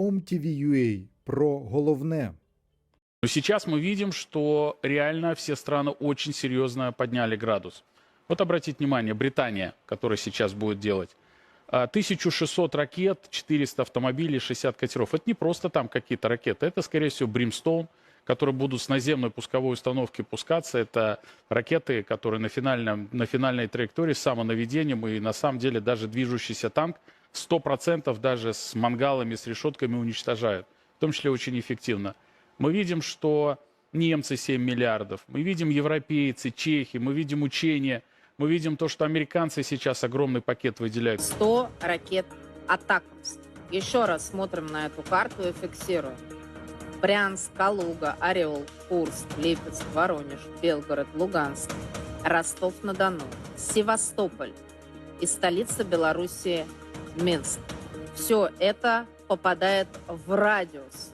OMTV.ua про головне. Но сейчас мы видим, что реально все страны очень серьезно подняли градус. Вот обратите внимание, Британия, которая сейчас будет делать. а, 1600 ракет, 400 автомобилей, 60 катеров. Это не просто там какие-то ракеты, это, скорее всего, Бримстоун, которые будут с наземной пусковой установки пускаться. Это ракеты, которые на, финальном, на финальной траектории с самонаведением и на самом деле даже движущийся танк 100% даже с мангалами, с решетками уничтожают. В том числе очень эффективно. Мы видим, что немцы 7 миллиардов, мы видим европейцы, чехи, мы видим учения, мы видим то, что американцы сейчас огромный пакет выделяют. 100 ракет «Атакамс». Еще раз смотрим на эту карту и фиксируем. Брянск, Калуга, Орел, Курск, Липецк, Воронеж, Белгород, Луганск, Ростов-на-Дону, Севастополь и столица Белоруссии Минск. Все это попадает в радиус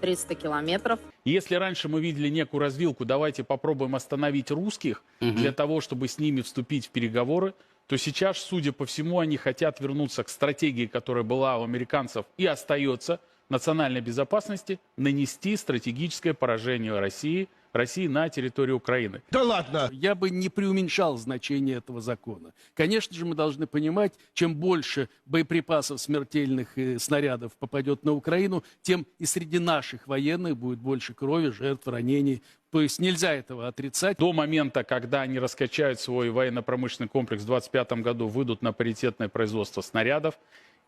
300 километров Если раньше мы видели некую развилку, давайте попробуем остановить русских для того, чтобы с ними вступить в переговоры, то сейчас, судя по всему, они хотят вернуться к стратегии, которая была у американцев и остается национальной безопасности, нанести стратегическое поражение России, России на территории Украины. Да ладно! Я бы не преуменьшал значение этого закона. Конечно же, мы должны понимать, чем больше боеприпасов смертельных э, снарядов попадет на Украину, тем и среди наших военных будет больше крови, жертв, ранений. То есть нельзя этого отрицать. До момента, когда они раскачают свой военно-промышленный комплекс в 2025 году, выйдут на паритетное производство снарядов,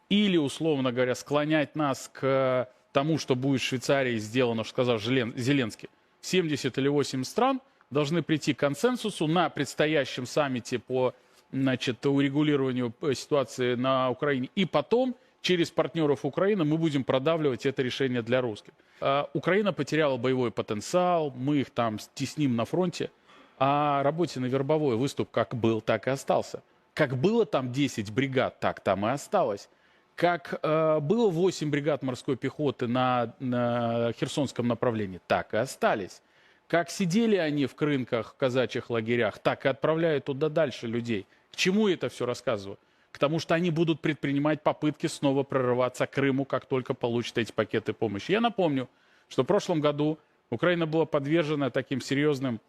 или, условно говоря, склонять нас к тому, что будет в Швейцарии сделано, что сказал Желен- Зеленский. 70 или 80 стран должны прийти к консенсусу на предстоящем саммите по значит, урегулированию ситуации на Украине. И потом через партнеров Украины мы будем продавливать это решение для русских. А, Украина потеряла боевой потенциал, мы их там стесним на фронте, а работе на вербовой выступ как был, так и остался. Как было там 10 бригад, так там и осталось. Как э, было 8 бригад морской пехоты на, на Херсонском направлении, так и остались. Как сидели они в крынках, в казачьих лагерях, так и отправляют туда дальше людей. К чему это все рассказываю? К тому, что они будут предпринимать попытки снова прорываться к Крыму, как только получат эти пакеты помощи. Я напомню, что в прошлом году Украина была подвержена таким серьезным,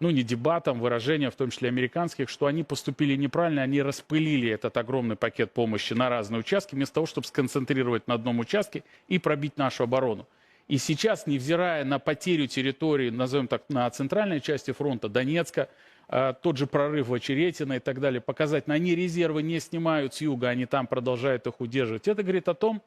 ну не дебатам, выражениям, в том числе американских, что они поступили неправильно, они распылили этот огромный пакет помощи на разные участки, вместо того, чтобы сконцентрировать на одном участке и пробить нашу оборону. И сейчас, невзирая на потерю территории, назовем так, на центральной части фронта, Донецка, э, тот же прорыв в Очеретино и так далее, показать, они резервы не снимают с юга, они там продолжают их удерживать. Это говорит о том,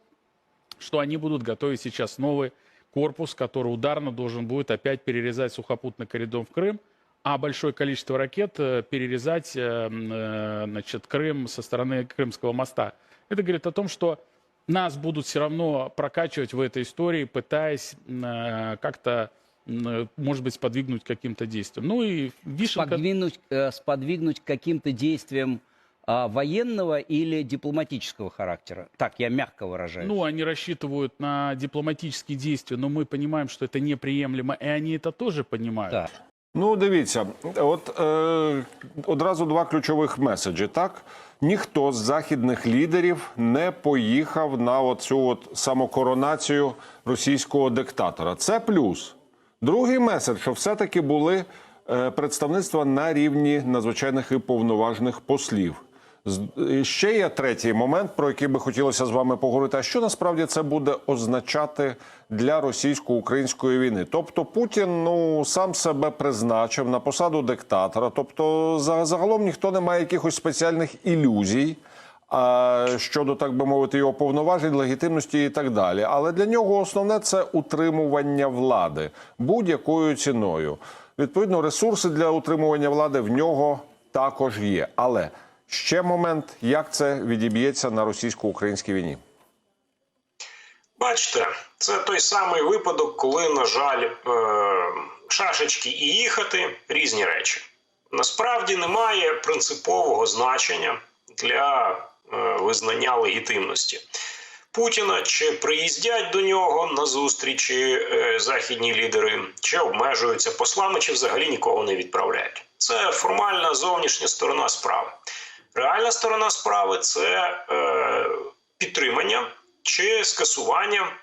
что они будут готовить сейчас новый корпус, который ударно должен будет опять перерезать сухопутный коридор в Крым, а большое количество ракет э, перерезать э, э, значит, Крым со стороны Крымского моста. Это говорит о том, что нас будут все равно прокачивать в этой истории, пытаясь как-то, может быть, сподвигнуть каким-то действиям. Ну и вишенка... Сподвинуть, э, сподвигнуть каким-то действиям а, военного или дипломатического характера. Так, я мягко выражаюсь. Ну, они рассчитывают на дипломатические действия, но мы понимаем, что это неприемлемо, и они это тоже понимают. Так. Ну, дивіться, от е, одразу два ключових меседжі. Так, ніхто з західних лідерів не поїхав на оцю от самокоронацію російського диктатора. Це плюс. Другий меседж, що все-таки були е, представництва на рівні надзвичайних і повноважних послів. І Ще є третій момент, про який би хотілося з вами поговорити. А що насправді це буде означати для російсько-української війни? Тобто Путін ну сам себе призначив на посаду диктатора. Тобто, за- загалом ніхто не має якихось спеціальних ілюзій. Щодо так би мовити, його повноважень, легітимності і так далі. Але для нього основне це утримування влади будь-якою ціною. Відповідно, ресурси для утримування влади в нього також є. Але ще момент, як це відіб'ється на російсько-українській війні. Бачите, це той самий випадок, коли, на жаль, е, шашечки і їхати різні речі. Насправді немає принципового значення для е, визнання легітимності Путіна, чи приїздять до нього на зустрічі е, західні лідери, чи обмежуються послами, чи взагалі нікого не відправляють. Це формальна зовнішня сторона справи. Реальна сторона справи це е, підтримання чи скасування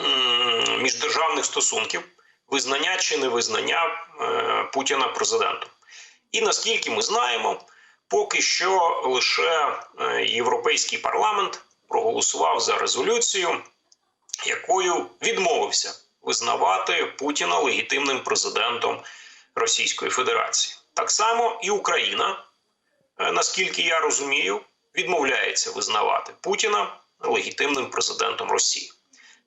м, міждержавних стосунків, визнання чи невизнання е, Путіна президентом. І наскільки ми знаємо, поки що лише е, Європейський парламент проголосував за резолюцію, якою відмовився визнавати Путіна легітимним президентом Російської Федерації. Так само і Україна, е, наскільки я розумію, відмовляється визнавати Путіна легітимним президентом Росії.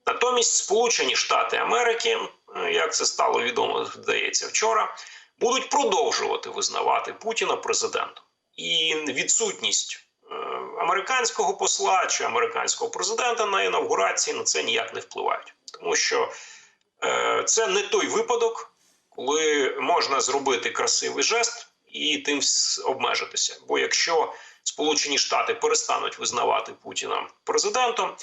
Натомість Сполучені Штати Америки, е, як це стало відомо, здається, вчора, будуть продовжувати визнавати Путіна президентом. І відсутність е, американського посла чи американського президента на інавгурації на це ніяк не впливають, тому що е, це не той випадок, коли можна зробити красивий жест і тим обмежитися. Бо якщо Сполучені Штати перестануть визнавати Путіна президентом,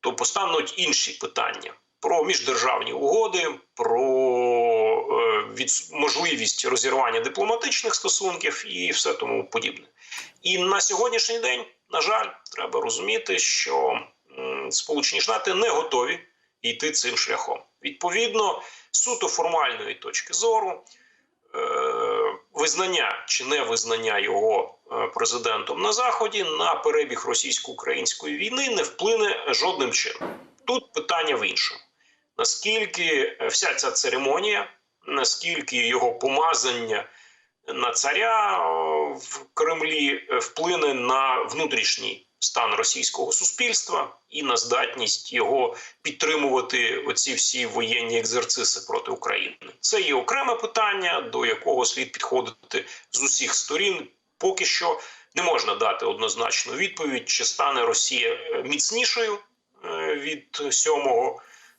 то постануть інші питання про міждержавні угоди, про е, відс- можливість розірвання дипломатичних стосунків і все тому подібне. І на сьогоднішній день, на жаль, треба розуміти, що Сполучені Штати не готові йти цим шляхом. Відповідно, суто формальної точки зору, е, визнання чи не визнання його е, президентом на заході на перебіг російсько-української війни не вплине жодним чином. Тут питання в іншому: наскільки е, вся ця церемонія, наскільки його помазання на царя в Кремлі е, вплине на внутрішній стан російського суспільства і на здатність його підтримувати оці всі воєнні екзерциси проти України. Це є окреме питання, до якого слід підходити з усіх сторін. Поки що не можна дати однозначну відповідь, чи стане Росія е, міцнішою е, від 7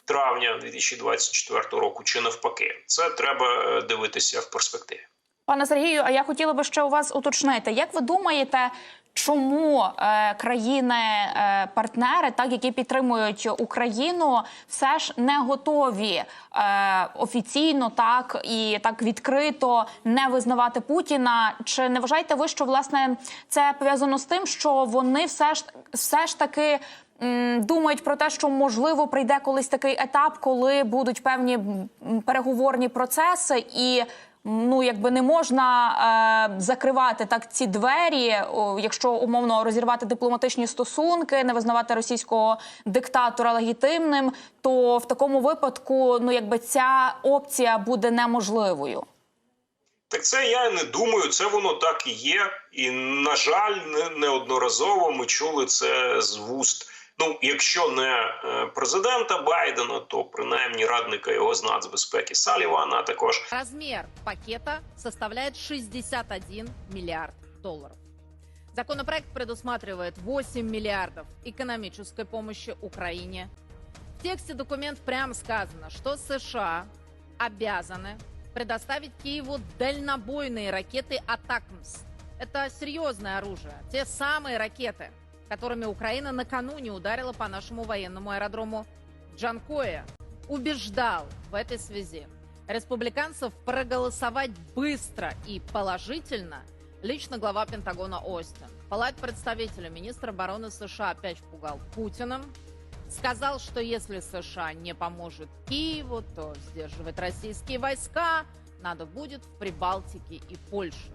травня 2024 року, чи навпаки. Це треба е, дивитися в перспективі. Пане Сергію, а я хотіла би ще у вас уточнити, як ви думаєте, чому е, країни-партнери, так які підтримують Україну, все ж не готові е, офіційно так і так відкрито не визнавати Путіна? Чи не вважаєте ви, що власне це пов'язано з тим, що вони все ж все ж таки? Думають про те, що можливо прийде колись такий етап, коли будуть певні переговорні процеси, і ну якби не можна е, закривати так ці двері, о, якщо умовно розірвати дипломатичні стосунки, не визнавати російського диктатора легітимним, то в такому випадку ну якби ця опція буде неможливою. Так це я не думаю, це воно так і є. І, на жаль, не, неодноразово ми чули це з вуст. Ну, якщо не е, президента Байдена, то принаймні радника його з нацбезпеки Салівана, а також Размер пакета составляет 61 миллиард долларов. Законопроект предусматривает 8 миллиардов экономической помощи Украине. В тексте документ прямо сказано, что США обязаны предоставить Киеву дальнобойные ракеты «Атакмс». Это серьезное оружие. Те самые ракеты, которыми Украина накануне ударила по нашему военному аэродрому Джанкоя. Убеждал в этой связи республиканцев проголосовать быстро и положительно лично глава Пентагона Остин. Палат представителя министра обороны США опять впугал Путиным. Сказал, что если США не поможет Киеву, то сдерживать российские войска надо будет в Прибалтике и Польше.